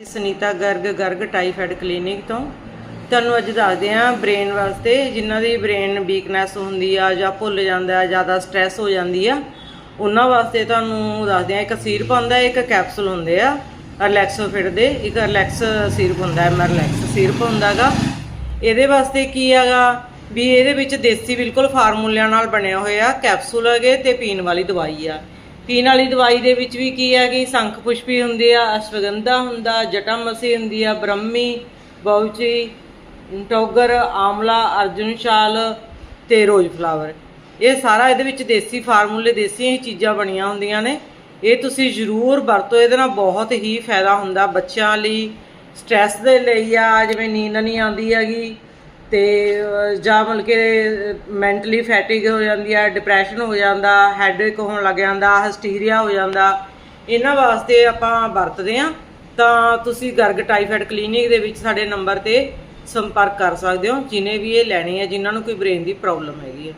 Sunita Garg Garg typhoid clinic ਤੋਂ। ਤੁਹਾਨੂੰ ਅੱਜ ਦੱਸਦੇ ਹਾਂ ਬ੍ਰੇਨ ਵਾਸਤੇ ਜਿਨ੍ਹਾਂ ਦੀ ਬ੍ਰੇਨ ਵੀਕਨੈਸ ਹੁੰਦੀ ਆ ਜਾਂ ਭੁੱਲ ਜਾਂਦਾ ਹੈ ਜ਼ਿਆਦਾ ਸਟ੍ਰੈਸ ਹੋ ਜਾਂਦੀ ਆ। ਉਹਨਾਂ ਵਾਸਤੇ ਤੁਹਾਨੂੰ ਦੱਸਦੇ ਹਾਂ, ਇੱਕ ਸੀਰਪ ਹੁੰਦਾ ਇੱਕ ਕੈਪਸੂਲ ਹੁੰਦੇ ਆ ਰਿਲੈਕਸੋਫਿਟ ਦੇ, ਇੱਕ ਰਿਲੈਕਸ ਸੀਰਪ ਹੁੰਦਾ ਹੈ ਰਿਲੈਕਸ ਸੀਰਪ ਹੁੰਦਾਗਾ। ਇਹਦੇ ਵਾਸਤੇ ਕੀ ਹੈਗਾ ਵੀ ਇਹਦੇ ਵਿੱਚ ਦੇਸੀ ਬਿਲਕੁਲ ਫਾਰਮੂਲਿਆਂ ਨਾਲ ਬਣਿਆ ਹੋਇਆ ਕੈਪਸੂਲ ਹੈਗੇ ਤੇ ਪੀਣ ਵਾਲੀ ਦਵਾਈ ਆ। ਪੀਣ ਵਾਲੀ ਦਵਾਈ ਦੇ ਵਿੱਚ ਵੀ ਕੀ ਹੈਗੀ ਸੰਖ ਪੁਸ਼ਪੀ ਹੁੰਦੀ ਆ, ਅਸ਼ਵਗੰਧਾ ਹੁੰਦਾ, ਜਟਾਮਸੀ ਹੁੰਦੀ ਆ, ਬ੍ਰਹਮੀ ਬੌਚੀ ਟੋਗਰ, ਆਮਲਾ, ਅਰਜੁਨ ਸ਼ਾਲ ਤੇ ਰੋਜ਼ ਫਲਾਵਰ। ਇਹ ਸਾਰਾ ਇਹਦੇ ਵਿੱਚ ਦੇਸੀ ਫਾਰਮੂਲੇ ਦੇਸੀ ਹੀ ਚੀਜ਼ਾਂ ਬਣੀਆਂ ਹੁੰਦੀਆਂ ਨੇ। ਇਹ ਤੁਸੀਂ ਜ਼ਰੂਰ ਵਰਤੋ, ਇਹਦੇ ਨਾਲ ਬਹੁਤ ਹੀ ਫਾਇਦਾ ਹੁੰਦਾ ਬੱਚਿਆਂ ਲਈ। ਸਟ੍ਰੈਸ ਦੇ ਲਈ ਆ, ਜਿਵੇਂ ਨੀਂਦ ਨਹੀਂ ਆਉਂਦੀ ਹੈਗੀ ਤੇ ਜਾਂ ਮਤਲਬ ਕਿ ਮੈਂਟਲੀ ਫੈਟਿਗ ਹੋ ਜਾਂਦੀ ਆ ਡਿਪਰੈਸ਼ਨ ਹੋ ਜਾਂਦਾ ਹੈਡੇਕ ਹੋਣ ਲੱਗ ਜਾਂਦਾ ਹਿਸਟੀਰੀਆ ਹੋ ਜਾਂਦਾ, ਇਹਨਾਂ ਵਾਸਤੇ ਆਪਾਂ ਵਰਤਦੇ ਆ ਤਾਂ ਤੁਸੀਂ ਗਰਗ ਟਾਈਫਾਇਡ ਕਲੀਨਿਕ ਦੇ ਵਿੱਚ ਸਾਡੇ ਨੰਬਰ ਤੇ ਸੰਪਰਕ ਕਰ ਸਕਦੇ ਹੋ, ਜਿਨੇ ਵੀ ਇਹ ਲੈਣੀ ਹੈ ਜਿਨ੍ਹਾਂ ਨੂੰ ਕੋਈ ਬ੍ਰੇਨ ਦੀ ਪ੍ਰੋਬਲਮ ਹੈਗੀ ਹੈ